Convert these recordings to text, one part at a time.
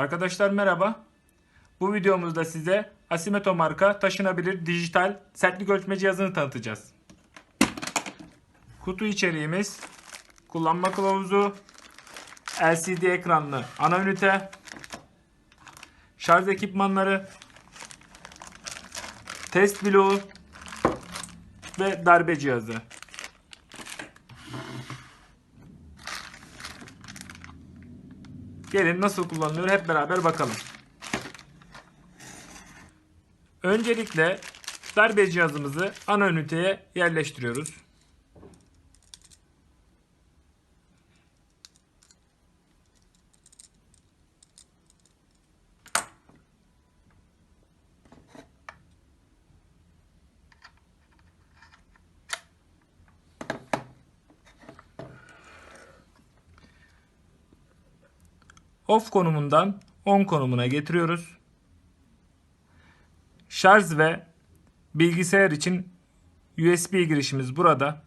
Arkadaşlar merhaba. Bu videomuzda size Asimeto marka taşınabilir dijital sertlik ölçme cihazını tanıtacağız. Kutu içeriğimiz kullanma kılavuzu, LCD ekranlı ana ünite, şarj ekipmanları, test bloğu ve darbe cihazı. Gelin nasıl kullanılıyor hep beraber bakalım. Öncelikle darbe cihazımızı ana üniteye yerleştiriyoruz. Off konumundan on konumuna getiriyoruz. Şarj ve bilgisayar için USB girişimiz burada.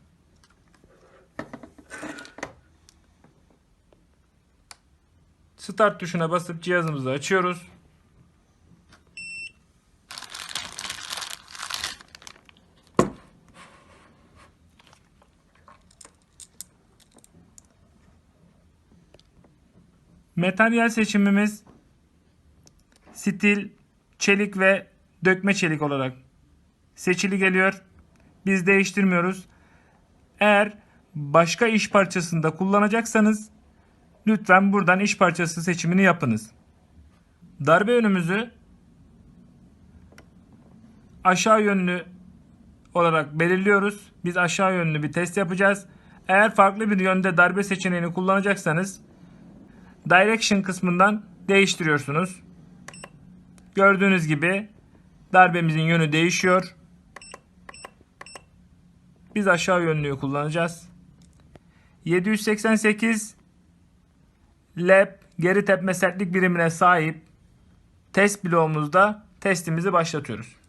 Start tuşuna basıp cihazımızı açıyoruz. Materyal seçimimiz stil, çelik ve dökme çelik olarak seçili geliyor. Biz değiştirmiyoruz. Eğer başka iş parçasında kullanacaksanız lütfen buradan iş parçası seçimini yapınız. Darbe yönümüzü aşağı yönlü olarak belirliyoruz. Biz aşağı yönlü bir test yapacağız. Eğer farklı bir yönde darbe seçeneğini kullanacaksanız Direction kısmından değiştiriyorsunuz. Gördüğünüz gibi darbemizin yönü değişiyor. Biz aşağı yönlüyü kullanacağız. 788 lab geri tepme sertlik birimine sahip test bloğumuzda testimizi başlatıyoruz.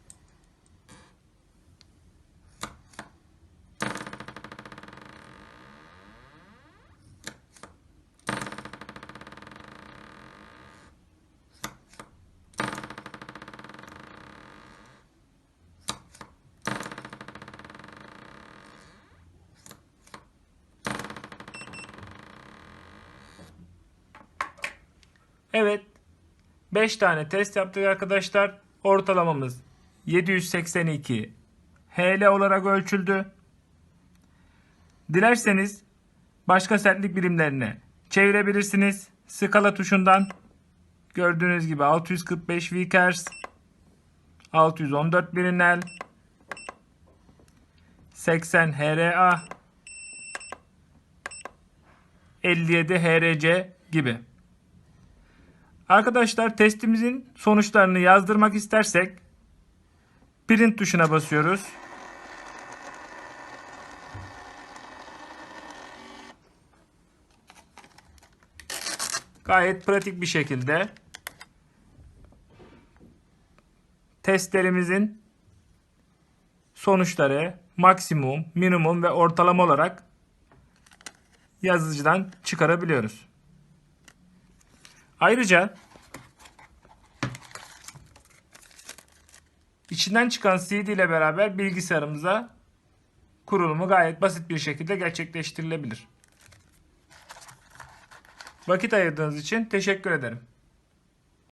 Evet. 5 tane test yaptık arkadaşlar. Ortalamamız 782 HL olarak ölçüldü. Dilerseniz başka sertlik birimlerine çevirebilirsiniz. Skala tuşundan gördüğünüz gibi 645 Vickers 614 Brinell 80 HRA 57 HRC gibi. Arkadaşlar testimizin sonuçlarını yazdırmak istersek print tuşuna basıyoruz. Gayet pratik bir şekilde testlerimizin sonuçları maksimum, minimum ve ortalama olarak yazıcıdan çıkarabiliyoruz. Ayrıca içinden çıkan CD ile beraber bilgisayarımıza kurulumu gayet basit bir şekilde gerçekleştirilebilir. Vakit ayırdığınız için teşekkür ederim.